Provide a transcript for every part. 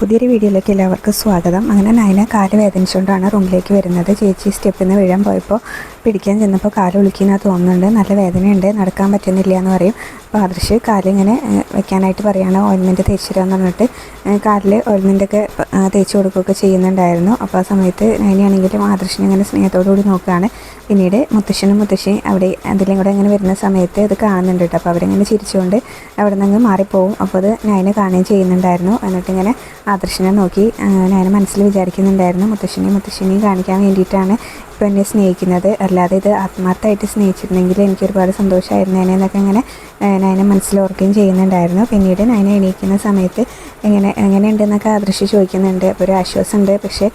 പുതിയൊരു വീഡിയോയിലേക്ക് എല്ലാവർക്കും സ്വാഗതം. അങ്ങനെ നയന കാൽ വേദനിച്ചുകൊണ്ടാണ് റൂമിലേക്ക് വരുന്നത്. ചേച്ചി സ്റ്റെപ്പിൽ നിന്ന് വീഴാൻ പോയപ്പോൾ പിടിക്കാൻ ചെന്നപ്പോൾ കാൽ ഒളിക്കുന്ന തോന്നുന്നുണ്ട്. നല്ല വേദനയുണ്ട്. നടക്കാൻ പറ്റുന്നില്ല എന്ന് പറയും. അപ്പോൾ ആദർശ് കാലിങ്ങനെ വെക്കാനായിട്ട് പറയുകയാണ് ഓയിൽമെന്റ് തേച്ച് പറഞ്ഞിട്ട് കാലിൽ ഓയിൽമെന്റൊക്കെ തേച്ച് കൊടുക്കുകയൊക്കെ ചെയ്യുന്നുണ്ടായിരുന്നു. അപ്പോൾ ആ സമയത്ത് നയനയാണെങ്കിലും ആദർശിനെ ഇങ്ങനെ സ്നേഹത്തോടുകൂടി നോക്കുകയാണ്. പിന്നീട് മുത്തശ്ശനും മുത്തശ്ശിയും അവിടെ അതിലും കൂടെ ഇങ്ങനെ വരുന്ന സമയത്ത് ഇത് കാണുന്നുണ്ട് കേട്ടോ. അപ്പോൾ അവരിങ്ങനെ ചിരിച്ചുകൊണ്ട് അവിടെ നിന്ന് മാറിപ്പോവും. അപ്പോൾ അത് നയനെ കാണുകയും ചെയ്യുന്നുണ്ടായിരുന്നു. എന്നിട്ട് ഇങ്ങനെ ആദർശനെ നോക്കി നയന മനസ്സിൽ വിചാരിക്കുന്നുണ്ടായിരുന്നു. മുത്തശ്ശനെയും മുത്തശ്ശനെയും കാണിക്കാൻ വേണ്ടിയിട്ടാണ് ഇപ്പോൾ എന്നെ സ്നേഹിക്കുന്നത്. അല്ലാതെ ഇത് ആത്മാർത്ഥമായിട്ട് സ്നേഹിച്ചിരുന്നെങ്കിൽ എനിക്ക് ഒരുപാട് സന്തോഷമായിരുന്നേനെ എന്നൊക്കെ ഇങ്ങനെ നയനെ ഓർക്കുകയും ചെയ്യുന്നുണ്ടായിരുന്നു. പിന്നീട് നയന എണീക്കുന്ന സമയത്ത് എങ്ങനെ എങ്ങനെയുണ്ടെന്നൊക്കെ ആദർശി ചോദിക്കുന്നുണ്ട്. അപ്പോൾ ഒരു ആശ്വാസമുണ്ട്. പക്ഷേ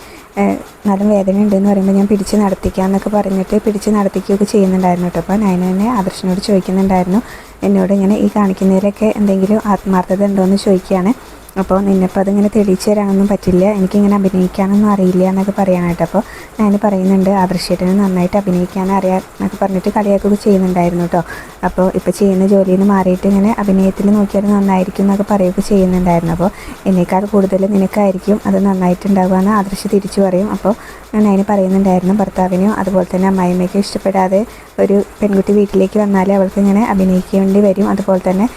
നല്ല വേദന ഉണ്ടെന്ന് പറയുമ്പോൾ ഞാൻ പിടിച്ച് നടത്തിക്കാം എന്നൊക്കെ പറഞ്ഞിട്ട് പിടിച്ച് നടത്തിക്കുകയൊക്കെ ചെയ്യുന്നുണ്ടായിരുന്നു കേട്ടോ. അപ്പോൾ നയന ആദർശനോട് ചോദിക്കുന്നുണ്ടായിരുന്നു. എന്നോട് ഇങ്ങനെ ഈ കാണിക്കുന്നതിലൊക്കെ എന്തെങ്കിലും ആത്മാർത്ഥത ഉണ്ടോ എന്ന് ചോദിക്കുകയാണ്. അപ്പോൾ നിന്നിപ്പോൾ അതിങ്ങനെ തെളിയിച്ചു തരാനൊന്നും പറ്റില്ല. എനിക്കിങ്ങനെ അഭിനയിക്കാനൊന്നും അറിയില്ല എന്നൊക്കെ പറയാനായിട്ട് അപ്പോൾ ഞാൻ പറയുന്നുണ്ട്. ആദർശേട്ടന് നന്നായിട്ട് അഭിനയിക്കാൻ അറിയാം എന്നൊക്കെ പറഞ്ഞിട്ട് കളിയാക്കുകയൊക്കെ ചെയ്യുന്നുണ്ടായിരുന്നു കേട്ടോ. അപ്പോൾ ഇപ്പോൾ ചെയ്യുന്ന ജോലിയിൽ നിന്ന് മാറിയിട്ട് ഇങ്ങനെ അഭിനയത്തിൽ നോക്കിയാൽ നന്നായിരിക്കും എന്നൊക്കെ പറയുകയൊക്കെ ചെയ്യുന്നുണ്ടായിരുന്നു. അപ്പോൾ എന്നേക്കാൾ കൂടുതൽ നിനക്കായിരിക്കും അത് നന്നായിട്ടുണ്ടാകുക എന്ന് ആദർശ് തിരിച്ചു പറയും. അപ്പോൾ ഞാൻ അതിന് പറയുന്നുണ്ടായിരുന്നു ഭർത്താവിനും അതുപോലെ തന്നെ അമ്മായിമ്മയ്ക്കും ഇഷ്ടപ്പെടാതെ ഒരു പെൺകുട്ടി വീട്ടിലേക്ക് വന്നാൽ അവൾക്ക് ഇങ്ങനെ അഭിനയിക്കേണ്ടി വരും. അതുപോലെ തന്നെ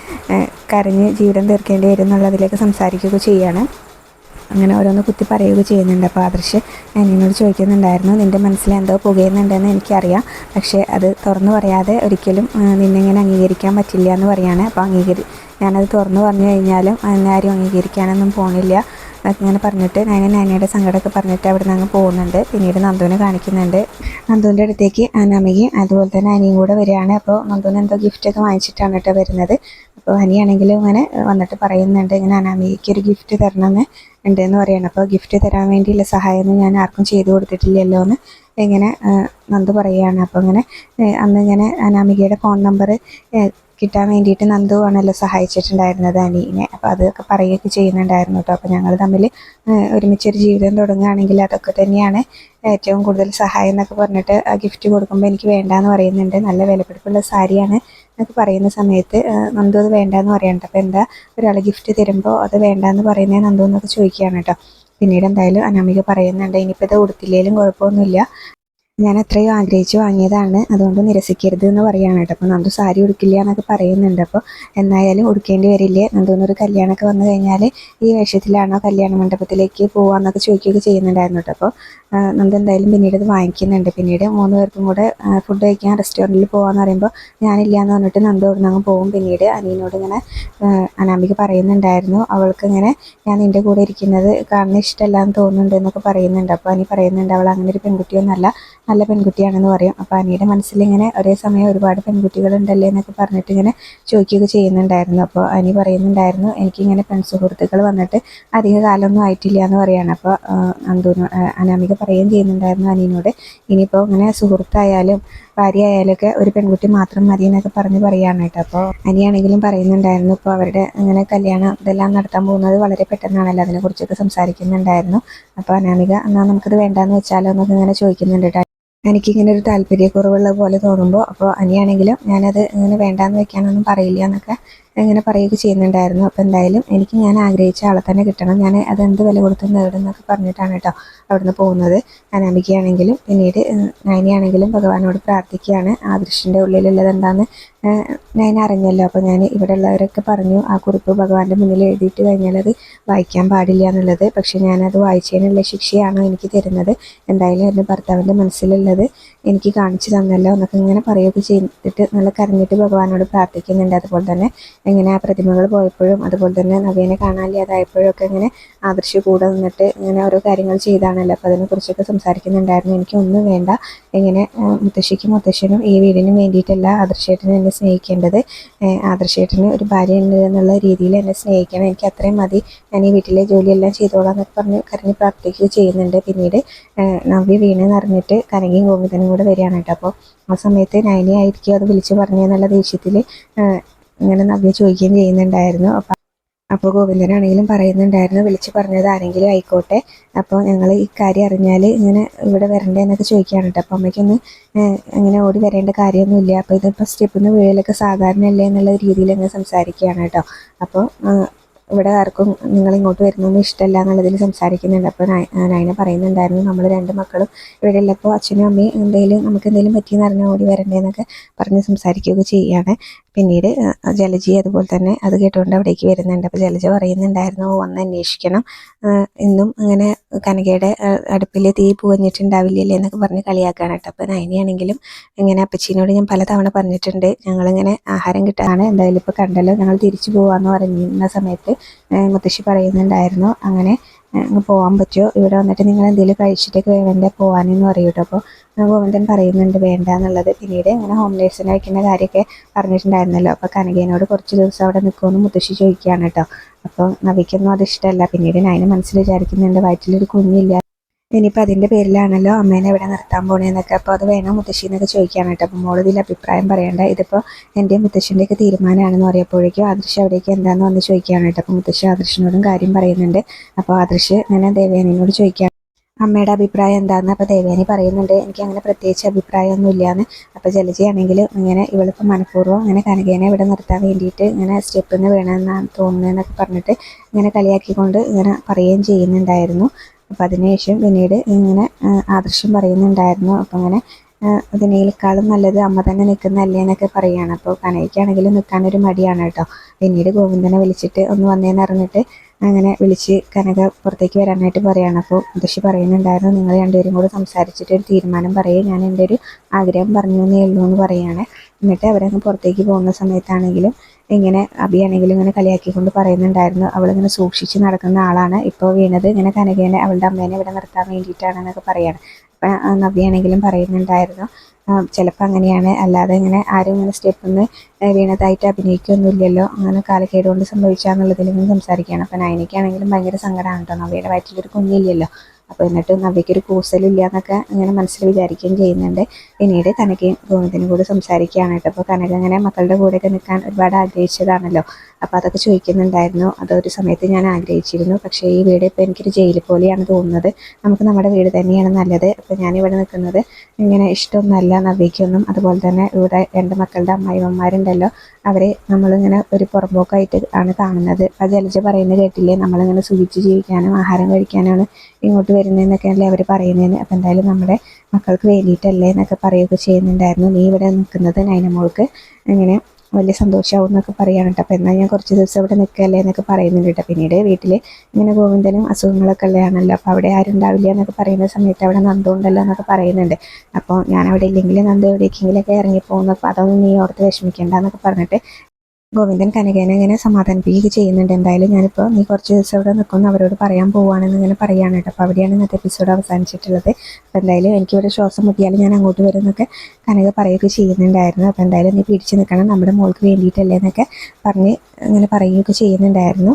കരഞ്ഞ് ജീവിതം തീർക്കേണ്ടി വരും എന്നുള്ളതിലേക്ക് സംസാരിക്കുകയൊക്കെ ചെയ്യാണ്. അങ്ങനെ ഓരോന്ന് കുത്തി പറയുകയൊക്കെ ചെയ്യുന്നുണ്ട്. അപ്പോൾ ആദർശ് എന്നോട് ചോദിക്കുന്നുണ്ടായിരുന്നു നിന്റെ മനസ്സിൽ എന്തോ പുകയുന്നുണ്ടെന്ന് എനിക്കറിയാം. പക്ഷേ അത് തുറന്നു പറയാതെ ഒരിക്കലും നിന്നെങ്ങനെ അംഗീകരിക്കാൻ പറ്റില്ല എന്ന് പറയാണ്. അപ്പോൾ അംഗീകരി ഞാനത് തുറന്നു പറഞ്ഞു കഴിഞ്ഞാലും എന്നെ ആരും അംഗീകരിക്കാനൊന്നും പോണില്ല. ഇങ്ങനെ പറഞ്ഞിട്ട് ഞാൻ നാനയുടെ സങ്കടമൊക്കെ പറഞ്ഞിട്ട് അവിടെ നിന്ന് അങ്ങ് പോകുന്നുണ്ട്. പിന്നീട് നന്ദുവിനെ കാണിക്കുന്നുണ്ട്. നന്ദുവിന്റെ അടുത്തേക്ക് അനാമികയും അതുപോലെ തന്നെ അനിയും കൂടെ വരികയാണ്. അപ്പോൾ നന്ദുവിന് എന്തോ ഗിഫ്റ്റൊക്കെ വാങ്ങിച്ചിട്ടാണ് കേട്ടോ വരുന്നത്. അപ്പോൾ ഹനിയാണെങ്കിലും ഇങ്ങനെ വന്നിട്ട് പറയുന്നുണ്ട് ഇങ്ങനെ അനാമികയ്ക്ക് ഒരു ഗിഫ്റ്റ് തരണമെന്ന് ഉണ്ട് എന്ന് പറയണം. അപ്പോൾ ഗിഫ്റ്റ് തരാൻ വേണ്ടിയുള്ള സഹായമൊന്നും ഞാൻ ആർക്കും ചെയ്തു കൊടുത്തിട്ടില്ലല്ലോ എന്ന് ഇങ്ങനെ നന്ദു പറയുകയാണ് അപ്പോൾ ഇങ്ങനെ അന്ന് ഇങ്ങനെ അനാമികയുടെ ഫോൺ നമ്പർ കിട്ടാൻ വേണ്ടിയിട്ട് നന്ദു ആണല്ലോ സഹായിച്ചിട്ടുണ്ടായിരുന്നത് അനീനെ അപ്പോൾ അതൊക്കെ പറയുകയൊക്കെ ചെയ്യുന്നുണ്ടായിരുന്നു കേട്ടോ. അപ്പോൾ ഞങ്ങൾ തമ്മിൽ ഒരുമിച്ചൊരു ജീവിതം തുടങ്ങുകയാണെങ്കിൽ അതൊക്കെ തന്നെയാണ് ഏറ്റവും കൂടുതൽ സഹായം എന്നൊക്കെ പറഞ്ഞിട്ട് ആ ഗിഫ്റ്റ് കൊടുക്കുമ്പോൾ എനിക്ക് വേണ്ടാന്ന് പറയുന്നുണ്ട്. നല്ല വിലപിടിപ്പുള്ള സാരിയാണ് എന്നൊക്കെ പറയുന്ന സമയത്ത് നന്ദു അത് വേണ്ടാന്ന് പറയുന്നുണ്ട് അപ്പോൾ എന്താ ഒരാൾ ഗിഫ്റ്റ് തരുമ്പോൾ അത് വേണ്ടാന്ന് പറയുന്നത് നന്ദു എന്നൊക്കെ ചോദിക്കുകയാണ് കേട്ടോ. പിന്നീട് എന്തായാലും അനാമിക പറയുന്നുണ്ട് ഇനിയിപ്പോൾ ഇത് കൊടുത്തില്ലെങ്കിലും കുഴപ്പമൊന്നുമില്ല. ഞാൻ അത്രയും ആഗ്രഹിച്ച് വാങ്ങിയതാണ്. അതുകൊണ്ട് നിരസിക്കരുത് എന്ന് പറയുകയാണ് കേട്ടോ. അപ്പോൾ നന്ദു സാരി ഉടുക്കില്ല എന്നൊക്കെ പറയുന്നുണ്ട്. അപ്പോൾ എന്നായാലും ഉടുക്കേണ്ടി വരില്ലേ? നന്ദുവിനൊരു കല്യാണമൊക്കെ വന്നു കഴിഞ്ഞാൽ ഈ വേഷത്തിലാണോ കല്യാണ മണ്ഡപത്തിലേക്ക് പോകാമെന്നൊക്കെ ചോദിക്കുകയൊക്കെ ചെയ്യുന്നുണ്ടായിരുന്നു കേട്ടോ. അപ്പോൾ നന്ദ് എന്തായാലും പിന്നീട് ഇത് വാങ്ങിക്കുന്നുണ്ട്. പിന്നീട് മൂന്ന് പേർക്കും കൂടെ ഫുഡ് കഴിക്കാൻ റെസ്റ്റോറന്റിൽ പോകാമെന്ന് പറയുമ്പോൾ ഞാനില്ല എന്ന് പറഞ്ഞിട്ട് നന്ദു അവിടെ അങ്ങ് പോകും പിന്നീട് അനിയനോട് ഇങ്ങനെ അനാമിക പറയുന്നുണ്ടായിരുന്നു. അവൾക്ക് ഇങ്ങനെ ഞാൻ നിന്റെ കൂടെ ഇരിക്കുന്നത് കാണുന്ന ഇഷ്ടമല്ല എന്ന് തോന്നുന്നുണ്ട് എന്നൊക്കെ പറയുന്നുണ്ട്. അപ്പോൾ അനി പറയുന്നുണ്ട് അവൾ അങ്ങനെ ഒരു പെൺകുട്ടിയൊന്നല്ല നല്ല പെൺകുട്ടിയാണെന്ന് പറയും. അപ്പോൾ അനിയുടെ മനസ്സിൽ ഇങ്ങനെ ഒരേ സമയം ഒരുപാട് പെൺകുട്ടികളുണ്ടല്ലേ എന്നൊക്കെ പറഞ്ഞിട്ട് ഇങ്ങനെ ചോദിക്കുകയൊക്കെ ചെയ്യുന്നുണ്ടായിരുന്നു. അപ്പോൾ അനി പറയുന്നുണ്ടായിരുന്നു എനിക്കിങ്ങനെ പെൺസുഹൃത്തുക്കൾ വന്നിട്ട് അധിക കാലമൊന്നും ആയിട്ടില്ല എന്ന് പറയാണ്. അപ്പോൾ അന്തൂന് അനാമിക പറയുകയും ചെയ്യുന്നുണ്ടായിരുന്നു അനിയനോട് ഇനിയിപ്പോൾ ഇങ്ങനെ സുഹൃത്തായാലും ഭാര്യ ആയാലൊക്കെ ഒരു പെൺകുട്ടി മാത്രം മതി എന്നൊക്കെ പറഞ്ഞ് പറയാണ് കേട്ടോ. അപ്പോൾ അനിയാണെങ്കിലും പറയുന്നുണ്ടായിരുന്നു ഇപ്പോൾ അവരുടെ ഇങ്ങനെ കല്യാണം ഇതെല്ലാം നടത്താൻ പോകുന്നത് വളരെ പെട്ടെന്നാണല്ലോ. അതിനെക്കുറിച്ചൊക്കെ സംസാരിക്കുന്നുണ്ടായിരുന്നു. അപ്പോൾ അനാമിക എന്നാൽ നമുക്കത് വേണ്ടാന്ന് വെച്ചാലോ എന്നൊക്കെ ഇങ്ങനെ ചോദിക്കുന്നുണ്ട് ട്ടോ. എനിക്കിങ്ങനെ ഒരു താല്പര്യക്കുറവുള്ള പോലെ തോന്നുമ്പോൾ അപ്പോൾ അനിയാണെങ്കിലും ഞാനത് ഇങ്ങനെ വേണ്ടാന്ന് വെക്കാനൊന്നും പറയില്ല എന്നൊക്കെ ഇങ്ങനെ പറയുകയൊക്കെ ചെയ്യുന്നുണ്ടായിരുന്നു. അപ്പോൾ എന്തായാലും എനിക്ക് ഞാൻ ആഗ്രഹിച്ച ആളെ തന്നെ കിട്ടണം. ഞാൻ അത് എന്ത് വില കൊടുത്ത് നേടും എന്നൊക്കെ പറഞ്ഞിട്ടാണ് കേട്ടോ അവിടുന്ന് പോകുന്നത്. അനാമികയാണെങ്കിലും പിന്നീട് നയനിയാണെങ്കിലും ഭഗവാനോട് പ്രാർത്ഥിക്കുകയാണ്. ആ ദൃശ്യന്റെ ഉള്ളിലുള്ളത് എന്താണെന്ന് നയന അറിഞ്ഞല്ലോ അപ്പോൾ ഞാൻ ഇവിടെ ഉള്ളവരൊക്കെ പറഞ്ഞു ആ കുറിപ്പ് ഭഗവാന്റെ മുന്നിൽ എഴുതിയിട്ട് കഴിഞ്ഞാൽ അത് വായിക്കാൻ പാടില്ല എന്നുള്ളത്. പക്ഷേ ഞാനത് വായിച്ചതിനുള്ള ശിക്ഷയാണോ എനിക്ക് തരുന്നത്. എന്തായാലും എന്റെ ഭർത്താവിന്റെ മനസ്സിലുള്ളത് എനിക്ക് കാണിച്ചു തന്നല്ലോ എന്നൊക്കെ ഇങ്ങനെ പറയുകയൊക്കെ ചെയ്തിട്ട് നല്ല കരഞ്ഞിട്ട് ഭഗവാനോട് പ്രാർത്ഥിക്കുന്നുണ്ട്. അതുപോലെ തന്നെ എങ്ങനെ ആ പ്രതിമകൾ പോയപ്പോഴും അതുപോലെ തന്നെ നവീനെ കാണാനില്ലാതായപ്പോഴും ഒക്കെ ഇങ്ങനെ ആദർശ കൂടെ നിന്നിട്ട് ഇങ്ങനെ ഓരോ കാര്യങ്ങൾ ചെയ്താണല്ലോ. അപ്പോൾ അതിനെക്കുറിച്ചൊക്കെ സംസാരിക്കുന്നുണ്ടായിരുന്നു. എനിക്കൊന്നും വേണ്ട. ഇങ്ങനെ ആ, മുത്തശ്ശിക്കും മുത്തശ്ശനും ഈ വീടിനും വേണ്ടിയിട്ടല്ല ആദർശേട്ടനെ എന്നെ സ്നേഹിക്കേണ്ടത് ആദർശേട്ടന് ഒരു ഭാര്യ എന്നുള്ള രീതിയിൽ എന്നെ സ്നേഹിക്കണം. എനിക്ക് അത്രയും മതി. ഞാൻ ഈ വീട്ടിലെ ജോലിയെല്ലാം ചെയ്തോളാം എന്നൊക്കെ പറഞ്ഞ് കരഞ്ഞ് പ്രാർത്ഥിക്കുകയും ചെയ്യുന്നുണ്ട്. പിന്നീട് നവ്യ വീണെന്ന് അറിഞ്ഞിട്ട് കനകയും ഗോവിന്ദനും കൂടെ വരികയാണ് കേട്ടോ. അപ്പോൾ ആ സമയത്ത് നയനി ആയിരിക്കും അത് വിളിച്ചു പറഞ്ഞെന്നുള്ള ദേഷ്യത്തിൽ ഇങ്ങനെ നവ്യ ചോദിക്കുകയും ചെയ്യുന്നുണ്ടായിരുന്നു. അപ്പോൾ അപ്പോൾ ഗോവിന്ദനാണെങ്കിലും പറയുന്നുണ്ടായിരുന്നു. വിളിച്ച് പറഞ്ഞത് ആരെങ്കിലും ആയിക്കോട്ടെ. അപ്പോൾ ഞങ്ങൾ ഇക്കാര്യം അറിഞ്ഞാൽ ഇങ്ങനെ ഇവിടെ വരണ്ടേ എന്നൊക്കെ ചോദിക്കുകയാണ് കേട്ടോ. അപ്പോൾ അമ്മയ്ക്കൊന്ന് അങ്ങനെ ഓടി വരേണ്ട കാര്യമൊന്നുമില്ല. അപ്പോൾ ഇതിപ്പോൾ സ്റ്റെപ്പിൽ നിന്ന് വീഴലൊക്കെ സാധാരണ അല്ലേ എന്നുള്ള രീതിയിൽ അങ്ങ് സംസാരിക്കുകയാണ് കേട്ടോ. അപ്പോൾ ഇവിടെ ആർക്കും നിങ്ങൾ ഇങ്ങോട്ട് വരുന്നൊന്നും ഇഷ്ടമല്ല എന്നുള്ളതിൽ സംസാരിക്കുന്നുണ്ട്. അപ്പോൾ നയന പറയുന്നുണ്ടായിരുന്നു നമ്മൾ രണ്ട് മക്കളും ഇവിടെ ഉള്ളപ്പോൾ അച്ഛനും അമ്മയും എന്തെങ്കിലും നമുക്ക് എന്തെങ്കിലും പറ്റിയെന്ന് അറിഞ്ഞാൽ ഓടി വരണ്ടേന്നൊക്കെ പറഞ്ഞ് സംസാരിക്കുകയൊക്കെ ചെയ്യുകയാണ്. പിന്നീട് ജലജി അതുപോലെ തന്നെ അത് കേട്ടുകൊണ്ട് അവിടേക്ക് വരുന്നുണ്ട്. അപ്പോൾ ജലജ പറയുന്നുണ്ടായിരുന്നു "ഓ, വന്ന് അന്വേഷിക്കണം. ഇന്നും അങ്ങനെ കനകയുടെ അടുപ്പിൽ തീ പുകഞ്ഞിട്ടുണ്ടാവില്ലല്ലേ എന്നൊക്കെ പറഞ്ഞ് കളിയാക്കാണ് കേട്ടോ. അപ്പോൾ നയനിയാണെങ്കിലും ഇങ്ങനെ അപ്പച്ചീനോട് ഞാൻ പലതവണ പറഞ്ഞിട്ടുണ്ട് ഞങ്ങളിങ്ങനെ ആഹാരം കിട്ടാണ് എന്തായാലും ഇപ്പോൾ കണ്ടല്ലോ ഞങ്ങൾ തിരിച്ചു പോകാമെന്ന് പറഞ്ഞിരുന്ന സമയത്ത് മുത്തശ്ശി പറയുന്നുണ്ടായിരുന്നു അങ്ങനെ അങ്ങ് പോകാൻ പറ്റുമോ? ഇവിടെ വന്നിട്ട് നിങ്ങൾ എന്തെങ്കിലും കഴിച്ചിട്ടൊക്കെ വേണ്ടേ പോകാനെന്ന് പറയും കേട്ടോ അപ്പോൾ ഗോവിന്ദൻ പറയുന്നുണ്ട് വേണ്ട എന്നുള്ളത്. പിന്നീട് അങ്ങനെ ഹോം നേഴ്സിനെ വയ്ക്കുന്ന കാര്യമൊക്കെ പറഞ്ഞിട്ടുണ്ടായിരുന്നല്ലോ. അപ്പോൾ കനകേനോട് കുറച്ച് ദിവസം അവിടെ നിൽക്കുമെന്ന് മുത്തശ്ശി ചോദിക്കുകയാണ് കേട്ടോ അപ്പോൾ നവിക്കൊന്നും അത് ഇഷ്ടമല്ല. പിന്നീട് നയന മനസ്സിൽ വിചാരിക്കുന്നുണ്ട് വയറ്റിലൊരു കുഞ്ഞില്ല ഇനിയിപ്പോൾ അതിന്റെ പേരിലാണല്ലോ അമ്മേനെ ഇവിടെ നിർത്താൻ പോണേന്നൊക്കെ. അപ്പോൾ അത് വേണം മുത്തശ്ശി എന്നൊക്കെ ചോദിക്കുകയാണ് കേട്ടോ അപ്പോൾ മോൾ അഭിപ്രായം പറയേണ്ട? ഇതിപ്പോൾ എന്റെ മുത്തശ്ശിന്റെയൊക്കെ തീരുമാനമാണെന്ന് പറയുമ്പോഴേക്കും ആദർശ് അവിടേക്ക് എന്താണെന്ന് വന്ന് ചോദിക്കുകയാണ് കേട്ടോ. അപ്പോൾ മുത്തശ്ശി ആദർശിനോടും കാര്യം പറയുന്നുണ്ട്. അപ്പോൾ ആദർശ് ഞാൻ ദേവേനോട് ചോദിക്കാം അമ്മയുടെ അഭിപ്രായം എന്താണെന്ന് അപ്പോൾ ദേവേനി പറയുന്നുണ്ട്. എനിക്ക് അങ്ങനെ പ്രത്യേകിച്ച് അഭിപ്രായമൊന്നും ഇല്ലയെന്ന് അപ്പോൾ ജലജയാണെങ്കിൽ ഇങ്ങനെ ഇവളിപ്പോൾ മനഃപൂർവം ഇങ്ങനെ കനകേനെ ഇവിടെ നിർത്താൻ വേണ്ടിയിട്ട് ഇങ്ങനെ സ്റ്റെപ്പിൽ നിന്ന് വീണമെന്നാണ് തോന്നുന്നതെന്നൊക്കെ പറഞ്ഞിട്ട് ഇങ്ങനെ കളിയാക്കിക്കൊണ്ട് ഇങ്ങനെ പറയുകയും ചെയ്യുന്നുണ്ടായിരുന്നു. അപ്പോൾ അതിനുശേഷം പിന്നീട് ഇങ്ങനെ ആദർശം പറയുന്നുണ്ടായിരുന്നു. അപ്പം അങ്ങനെ അതിനേക്കാളും നല്ലത് അമ്മ തന്നെ നിൽക്കുന്നതല്ലേ എന്നൊക്കെ പറയുകയാണ് അപ്പോൾ കനയ്ക്കാണെങ്കിലും നിൽക്കാനൊരു മടിയാണ് കേട്ടോ. പിന്നീട് ഗോവിന്ദനെ വിളിച്ചിട്ട് ഒന്ന് വന്നേന്ന് അറിഞ്ഞിട്ട് അങ്ങനെ വിളിച്ച് കനക പുറത്തേക്ക് വരാനായിട്ട് പറയുകയാണ് അപ്പോൾ മുത്തശ്ശി പറയുന്നുണ്ടായിരുന്നു നിങ്ങൾ രണ്ടുപേരും കൂടെ സംസാരിച്ചിട്ട് ഒരു തീരുമാനം പറയും. ഞാൻ എന്റെ ഒരു ആഗ്രഹം പറഞ്ഞു എന്നേ ഉള്ളൂ എന്ന് പറയുകയാണ് എന്നിട്ട് അവരങ്ങ് പുറത്തേക്ക് പോകുന്ന സമയത്താണെങ്കിലും ഇങ്ങനെ അബിയാണെങ്കിലും ഇങ്ങനെ കളിയാക്കിക്കൊണ്ട് പറയുന്നുണ്ടായിരുന്നു. അവളിങ്ങനെ സൂക്ഷിച്ച് നടക്കുന്ന ആളാണ്. ഇപ്പോൾ വീണത് ഇങ്ങനെ കനകേനെ അവളുടെ അമ്മേനെ ഇവിടെ നിർത്താൻ വേണ്ടിയിട്ടാണെന്നൊക്കെ പറയാണ്. അപ്പം നവ്യാണെങ്കിലും പറയുന്നുണ്ടായിരുന്നു. ചിലപ്പോൾ അങ്ങനെയാണ്. അല്ലാതെ ഇങ്ങനെ ആരും ഇങ്ങനെ സ്റ്റെപ്പ് ഒന്ന് വീണതായിട്ട് അഭിനയിക്കൊന്നുമില്ലല്ലോ. അങ്ങനെ കാലക്കേട് കൊണ്ട് സംഭവിച്ചാന്നുള്ളതിൽ ഇങ്ങനെ സംസാരിക്കുകയാണ്. അപ്പം നയനയ്ക്കാണെങ്കിലും ഭയങ്കര സങ്കടമാണ് കേട്ടോ. നവ്യയുടെ വയറ്റിലൊരു കുഞ്ഞില്ലല്ലോ. അപ്പോൾ എന്നിട്ട് നവ്യയ്ക്ക് ഒരു കൂസലില്ല എന്നൊക്കെ ഇങ്ങനെ മനസ്സിൽ വിചാരിക്കുകയും ചെയ്യുന്നുണ്ട്. പിന്നീട് കനകയും ഗോവിന്ദനും കൂടി സംസാരിക്കുകയാണ് കേട്ടോ. അപ്പോൾ കനക അങ്ങനെ മക്കളുടെ കൂടെയൊക്കെ നിൽക്കാൻ ഒരുപാട് ആഗ്രഹിച്ചതാണല്ലോ. അപ്പോൾ അതൊക്കെ ചോദിക്കുന്നുണ്ടായിരുന്നു. അതൊരു സമയത്ത് ഞാൻ ആഗ്രഹിച്ചിരുന്നു. പക്ഷേ ഈ വീട് ഇപ്പോൾ എനിക്കൊരു ജയിൽ പോലെയാണ് തോന്നുന്നത്. നമുക്ക് നമ്മുടെ വീട് തന്നെയാണ് നല്ലത്. അപ്പോൾ ഞാനിവിടെ നിൽക്കുന്നത് ഇങ്ങനെ ഇഷ്ടമൊന്നുമല്ല നവ്യയ്ക്കൊന്നും അതുപോലെ തന്നെ ഇവിടെ രണ്ട് മക്കളുടെ അമ്മായിമ്മമാരുണ്ടല്ലോ. അവരെ നമ്മളിങ്ങനെ ഒരു പുറമ്പോക്കായിട്ട് ആണ് കാണുന്നത്. അപ്പോൾ ജലജ പറയുന്നത് കേട്ടില്ലേ? നമ്മളിങ്ങനെ സുഖിച്ച് ജീവിക്കാനും ആഹാരം കഴിക്കാനാണ് ഇങ്ങോട്ട് വരുന്നതെന്നൊക്കെയല്ലേ അവർ പറയുന്നതെന്ന് അപ്പം എന്തായാലും നമ്മുടെ മക്കൾക്ക് വേണ്ടിയിട്ടല്ലേ എന്നൊക്കെ പറയുകയൊക്കെ ചെയ്യുന്നുണ്ടായിരുന്നു. നീ ഇവിടെ നിൽക്കുന്നത് നൈനമോൾക്ക്. അങ്ങനെ വലിയ സന്തോഷമാവും എന്നൊക്കെ പറയാണ് കേട്ടോ. അപ്പോൾ എന്നാൽ ഞാൻ കുറച്ച് ദിവസം ഇവിടെ നിൽക്കല്ലേ എന്നൊക്കെ പറയുന്നുണ്ട് കേട്ടോ. പിന്നീട് വീട്ടിൽ ഇങ്ങനെ ഗോവിന്ദനും അസുഖങ്ങളൊക്കെ ഉള്ളതാണല്ലോ അപ്പോൾ അവിടെ ആരും ഉണ്ടാവില്ല എന്നൊക്കെ പറയുന്ന സമയത്ത് അവിടെ നന്ദുണ്ടല്ലോ എന്നൊക്കെ പറയുന്നുണ്ട്. അപ്പോൾ ഞാൻ അവിടെ ഇല്ലെങ്കിൽ നന്ദ എവിടേക്കെങ്കിലൊക്കെ ഇറങ്ങിപ്പോകുന്നു. അപ്പോൾ അതൊന്നും നീ ഓർത്ത് വിഷമിക്കേണ്ട എന്നൊക്കെ പറഞ്ഞിട്ട് ഗോവിന്ദൻ കനകേനെ ഇങ്ങനെ സമാധാനിപ്പിക്കുകയൊക്കെ ചെയ്യുന്നുണ്ട്. എന്തായാലും ഞാനിപ്പോൾ നീ കുറച്ച് ദിവസം ഇവിടെ നിൽക്കുന്നു അവരോട് പറയാൻ പോവുകയാണെന്ന് ഇങ്ങനെ പറയുകയാണ് കേട്ടോ. അപ്പോൾ അവിടെയാണ് ഇന്നത്തെ എപ്പിസോഡ് അവസാനിച്ചിട്ടുള്ളത്. അപ്പോൾ എന്തായാലും എനിക്ക് എനിക്കിവിടെ ശ്വാസം മുട്ടിയാലും ഞാൻ അങ്ങോട്ട് വരുന്നൊക്കെ കനക പറയുകയൊക്കെ ചെയ്യുന്നുണ്ടായിരുന്നു. അപ്പോൾ എന്തായാലും നീ പിടിച്ച് നിൽക്കണം. നമ്മുടെ മോൾക്ക് വേണ്ടിയിട്ടല്ലേ എന്നൊക്കെ പറഞ്ഞ് ഇങ്ങനെ പറയുകയൊക്കെ ചെയ്യുന്നുണ്ടായിരുന്നു.